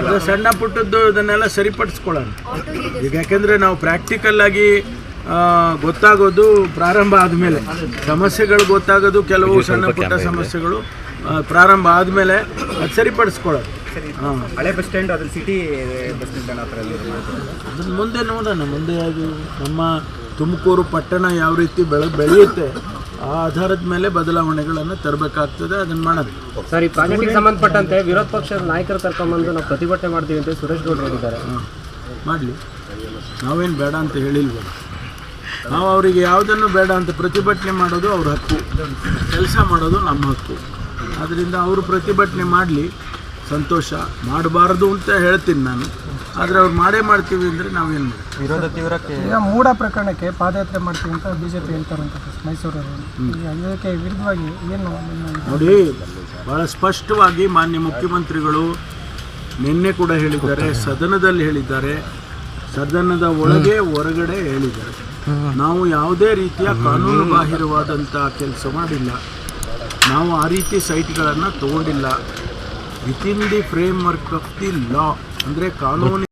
ಅದು ಸಣ್ಣ ಪುಟ್ಟದ್ದು ಇದನ್ನೆಲ್ಲ ಸರಿಪಡಿಸ್ಕೊಳ್ಳೋಣ. ಈಗ ಯಾಕೆಂದರೆ ನಾವು ಪ್ರಾಕ್ಟಿಕಲ್ ಆಗಿ ಗೊತ್ತಾಗೋದು ಪ್ರಾರಂಭ ಆದಮೇಲೆ. ಸಮಸ್ಯೆಗಳು ಗೊತ್ತಾಗೋದು ಕೆಲವು ಸಣ್ಣ ಪುಟ್ಟ ಸಮಸ್ಯೆಗಳು ಪ್ರಾರಂಭ ಆದಮೇಲೆ ಅದು ಸರಿಪಡಿಸ್ಕೊಳ್ಳೋದು ಹಾಂ. ಹಳೆ ಬಸ್ ಸ್ಟ್ಯಾಂಡ್ ಅದ್ರ ಸಿಟಿ ಬಸ್ ನಿಲ್ದಾಣ ಆ ಥರ ಎಲ್ಲ ಇದೆ. ಅದನ್ನು ಮುಂದೆ ನೋಡೋಣ ಮುಂದೆ ಅದು ನಮ್ಮ ತುಮಕೂರು ಪಟ್ಟಣ ಯಾವ ರೀತಿ ಬೆಳೆ ಬೆಳೆಯುತ್ತೆ. ಆ ಆಧಾರದ ಮೇಲೆ ಬದಲಾವಣೆಗಳನ್ನು ತರಬೇಕಾಗ್ತದೆ ಅದನ್ನು ಮಾಡೋದು. ಸರ್ ಈ ಪ್ರಾಜೆಕ್ಟ್ಗೆ ಸಂಬಂಧಪಟ್ಟಂತೆ ವಿರೋಧ ಪಕ್ಷದ ನಾಯಕರು ಕರ್ಕೊಂಡ್ಬಂದು ನಾವು ಪ್ರತಿಭಟನೆ ಮಾಡ್ತೀವಿ ಅಂತ ಸುರೇಶ್ ಗೌಡ್ರು ಹೇಳಿದ್ದಾರೆ. ಮಾಡಲಿ. ನಾವೇನು ಬೇಡ ಅಂತ ಹೇಳಿಲ್ವ ನಾವು ಅವರಿಗೆ ಯಾವುದನ್ನು ಬೇಡ ಅಂತ ಪ್ರತಿಭಟನೆ ಮಾಡೋದು ಅವ್ರ ಹಕ್ಕು. ಕೆಲಸ ಮಾಡೋದು ನಮ್ಮ ಹಕ್ಕು. ಆದ್ದರಿಂದ ಅವರು ಪ್ರತಿಭಟನೆ ಮಾಡಲಿ. ಸಂತೋಷ. ಮಾಡಬಾರ್ದು ಅಂತ ಹೇಳ್ತೀನಿ ನಾನು. ಆದರೆ ಅವ್ರು ಮಾಡೇ ಮಾಡ್ತೀವಿ ಅಂದರೆ ನಾವೇನು ಮಾಡ್ತೀವಿ ವಿರೋಧ ತೀವ್ರಕ್ಕೆ ಈಗ ಮೂಡ ಪ್ರಕರಣಕ್ಕೆ ಪಾದಯಾತ್ರೆ ಮಾಡ್ತೀವಿ ಅಂತ ಬಿಜೆಪಿ ಹೇಳ್ತಾರಂತ ಮೈಸೂರವರು ಈಗ ಇದಕ್ಕೆ ವಿರುದ್ಧವಾಗಿ ಏನು ನಿಮ್ಮ ನೋಡಿ ಭಾಳ ಸ್ಪಷ್ಟವಾಗಿ ಮಾನ್ಯ ಮುಖ್ಯಮಂತ್ರಿಗಳು ನಿನ್ನೆ ಕೂಡ ಹೇಳಿದ್ದಾರೆ ಸದನದಲ್ಲಿ ಹೇಳಿದ್ದಾರೆ ಸದನದ ಒಳಗೆ ಹೊರಗಡೆ ಹೇಳಿದ್ದಾರೆ. ನಾವು ಯಾವುದೇ ರೀತಿಯ ಕಾನೂನು ಬಾಹಿರವಾದಂಥ ಕೆಲಸ ಮಾಡಿಲ್ಲ. ನಾವು ಆ ರೀತಿ ಸೈಟ್ಗಳನ್ನು ತಗೊಂಡಿಲ್ಲ. Within the framework of the law ಅಂದರೆ ಕಾನೂನು